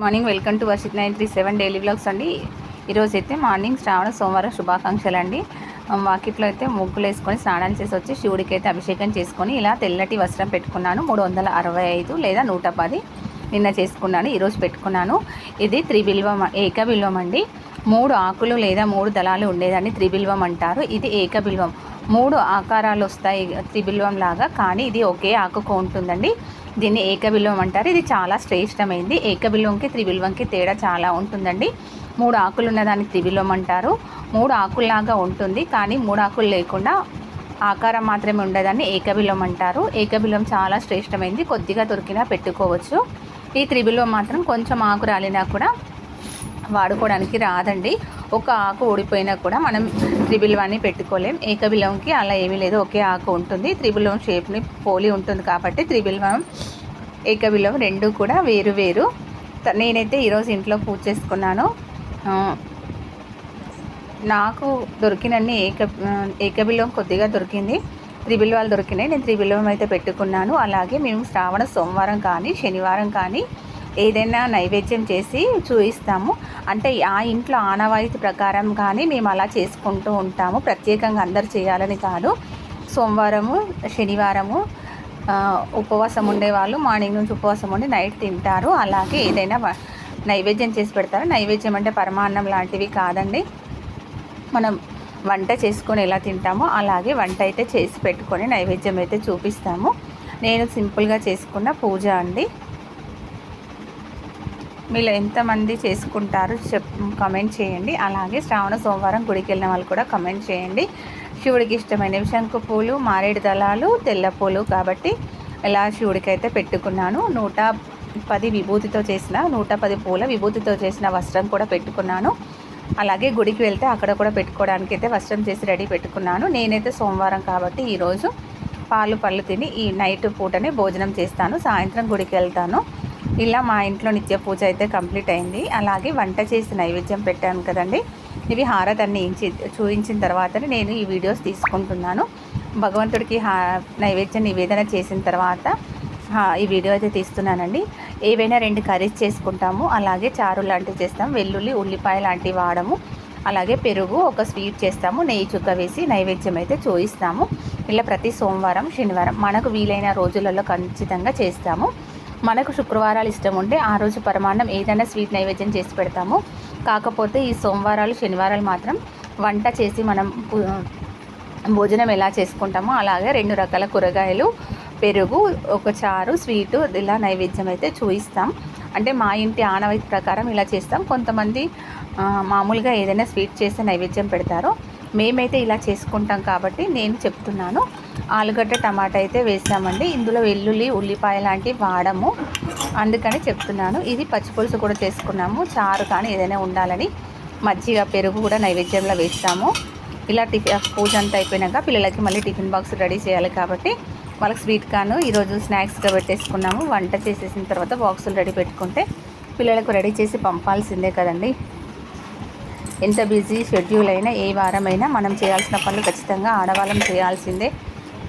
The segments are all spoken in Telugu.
Morning welcome to Varshith nine three seven daily vlogs అండి. ఈరోజు అయితే మార్నింగ్ శ్రావణ సోమవారం శుభాకాంక్షలు అండి వాకిట్లో అయితే ముగ్గులు వేసుకొని స్నానం చేసి వచ్చి శివుడికి అయితే అభిషేకం చేసుకొని ఇలా తెల్లటి వస్త్రం పెట్టుకున్నాను. మూడు వందల అరవై ఐదు లేదా నూట పది నిన్న చేసుకున్నాను ఈరోజు పెట్టుకున్నాను. ఇది త్రిబిల్వం ఏకబిల్వం అండి మూడు ఆకులు లేదా మూడు దళాలు ఉండేదాన్ని త్రిబిల్వం అంటారు. ఇది ఏకబిల్వం. మూడు ఆకారాలు వస్తాయి త్రిబిల్వం లాగా కానీ ఇది ఒకే ఆకుకు ఉంటుందండి. దీన్ని ఏకబిల్వం అంటారు. ఇది చాలా శ్రేష్టమైంది. ఏకబిల్వంకి త్రిబిల్వంకి తేడా చాలా ఉంటుందండి. మూడు ఆకులు ఉన్నదాన్ని త్రిబిల్వం అంటారు. మూడు ఆకుల్లాగా ఉంటుంది. కానీ మూడు ఆకులు లేకుండా ఆకారం మాత్రమే ఉండదని ఏకబిల్వం అంటారు. ఏకబిల్వం చాలా శ్రేష్టమైంది. కొద్దిగా దొరికినా పెట్టుకోవచ్చు. ఈ త్రిబిల్వం మాత్రం కొంచెం ఆకు రాలినా కూడా వాడుకోవడానికి రాదండి. ఒక ఆకు ఊడిపోయినా కూడా మనం త్రిబిల్వాన్ని పెట్టుకోలేం. ఏకబిలంకి అలా ఏమీ లేదు. ఒకే ఆకు ఉంటుంది. త్రిబిల్వం షేప్ని పోలి ఉంటుంది కాబట్టి త్రిబిల్వం ఏకబిల్వం రెండు కూడా వేరు వేరు. నేనైతే ఈరోజు ఇంట్లో పూజ చేసుకున్నాను. నాకు దొరికినన్ని ఏక ఏకబిలం కొద్దిగా దొరికింది. త్రిబిల్వాలు దొరికినాయి. నేను త్రిబిల్వం అయితే పెట్టుకున్నాను. అలాగే మేము శ్రావణ సోమవారం కానీ శనివారం కానీ ఏదైనా నైవేద్యం చేసి చూపిస్తాము అంటే ఆ ఇంట్లో ఆనవాయితీ ప్రకారం కానీ మేము అలా చేసుకుంటూ ఉంటాము. ప్రత్యేకంగా అందరు చేయాలని కాదు. సోమవారము శనివారము ఉపవాసం ఉండేవాళ్ళు మార్నింగ్ నుంచి ఉపవాసం ఉండి నైట్ తింటారు. అలాగే ఏదైనా నైవేద్యం చేసి పెడతారు. నైవేద్యం అంటే పరమాన్నం లాంటివి కాదండి. మనం వంట చేసుకొని ఎలా తింటామో అలాగే వంట అయితే చేసి పెట్టుకొని నైవేద్యం అయితే చూపిస్తాము. నేను సింపుల్గా చేసుకున్న పూజ అండి. మీరు ఎంతమంది చేసుకుంటారు చెప్ కమెంట్ చేయండి. అలాగే శ్రావణ సోమవారం గుడికి వెళ్ళిన వాళ్ళు కూడా కమెంట్ చేయండి. శివుడికి ఇష్టమైనవి శంకు పూలు మారేడు దళాలు తెల్ల పూలు కాబట్టి ఇలా శివుడికి అయితే పెట్టుకున్నాను. నూట పది విభూతితో చేసిన నూట పది పూల విభూతితో చేసిన వస్త్రం కూడా పెట్టుకున్నాను. అలాగే గుడికి వెళ్తే అక్కడ కూడా పెట్టుకోవడానికి అయితే వస్త్రం చేసి రెడీ పెట్టుకున్నాను. నేనైతే సోమవారం కాబట్టి ఈరోజు పాలు పళ్ళు తిని ఈ నైట్ పూటనే భోజనం చేస్తాను. సాయంత్రం గుడికి వెళ్తాను. ఇలా మా ఇంట్లో నిత్య పూజ అయితే కంప్లీట్ అయింది. అలాగే వంట చేసి నైవేద్యం పెట్టాను కదండి. ఇవి హారతన్ని చూయించిన చూపించిన తర్వాతనే నేను ఈ వీడియోస్ తీసుకుంటున్నాను. భగవంతుడికి హా నైవేద్యం నివేదన చేసిన తర్వాత ఈ వీడియో అయితే తీస్తున్నానండి. ఏవైనా రెండు కర్రీస్ చేసుకుంటాము. అలాగే చారు లాంటివి చేస్తాము. వెల్లుల్లి ఉల్లిపాయ లాంటివి వాడము. అలాగే పెరుగు ఒక స్వీట్ చేస్తాము. నెయ్యి చుక్క వేసి నైవేద్యం అయితే చూయిస్తాము. ఇలా ప్రతి సోమవారం శనివారం మనకు వీలైన రోజులలో ఖచ్చితంగా చేస్తాము. మనకు శుక్రవారాలు ఇష్టం ఉంటే ఆ రోజు పరమాన్నం ఏదైనా స్వీట్ నైవేద్యం చేసి పెడతాము. కాకపోతే ఈ సోమవారాలు శనివారాలు మాత్రం వంట చేసి మనం భోజనం ఎలా చేసుకుంటామో అలాగే రెండు రకాల కూరగాయలు పెరుగు ఒక చారు స్వీటు ఇలా నైవేద్యం అయితే చూయిస్తాం. అంటే మా ఇంటి ఆనవాయితీ ప్రకారం ఇలా చేస్తాం. కొంతమంది మామూలుగా ఏదైనా స్వీట్ చేసి నైవేద్యం పెడతారో. మేమైతే ఇలా చేసుకుంటాం కాబట్టి నేను చెప్తున్నాను. ఆలుగడ్డ టమాటా అయితే వేసామండి. ఇందులో వెల్లుల్లి ఉల్లిపాయ లాంటివి వాడము. అందుకని చెప్తున్నాను. ఇది పచ్చిపులుసు కూడా చేసుకున్నాము. చారు కానీ ఏదైనా ఉండాలని. మజ్జిగ పెరుగు కూడా నైవేద్యంలో వేస్తాము. ఇలా టిఫిన్ పూజ అంతా అయిపోయినాక పిల్లలకి మళ్ళీ టిఫిన్ బాక్స్ రెడీ చేయాలి కాబట్టి వాళ్ళకి స్వీట్ కాను ఈరోజు స్నాక్స్గా పెట్టేసుకున్నాము. వంట చేసేసిన తర్వాత బాక్సులు రెడీ పెట్టుకుంటే పిల్లలకు రెడీ చేసి పంపాల్సిందే కదండి. ఎంత బిజీ షెడ్యూల్ అయినా ఏ వారమైనా మనం చేయాల్సిన పనులు ఖచ్చితంగా ఆడవాళ్ళం చేయాల్సిందే.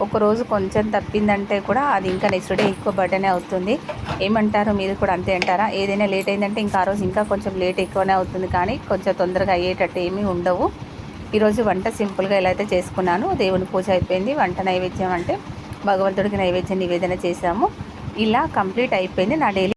ఒకరోజు కొంచెం తప్పిందంటే కూడా అది ఇంకా నెక్స్ట్ డే ఎక్కువ బర్డనే అవుతుంది. ఏమంటారు? మీరు కూడా అంతే అంటారా? ఏదైనా లేట్ అయిందంటే ఇంకా ఆ రోజు ఇంకా కొంచెం లేట్ ఎక్కువనే అవుతుంది కానీ కొంచెం తొందరగా అయ్యేటట్టు ఏమీ ఉండవు. ఈరోజు వంట సింపుల్గా ఎలా అయితే చేసుకున్నాను దేవుని పూజ అయిపోయింది. వంట నైవేద్యం అంటే భగవంతుడికి నైవేద్యం నివేదన చేశాము. ఇలా కంప్లీట్ అయిపోయింది నా డైలీ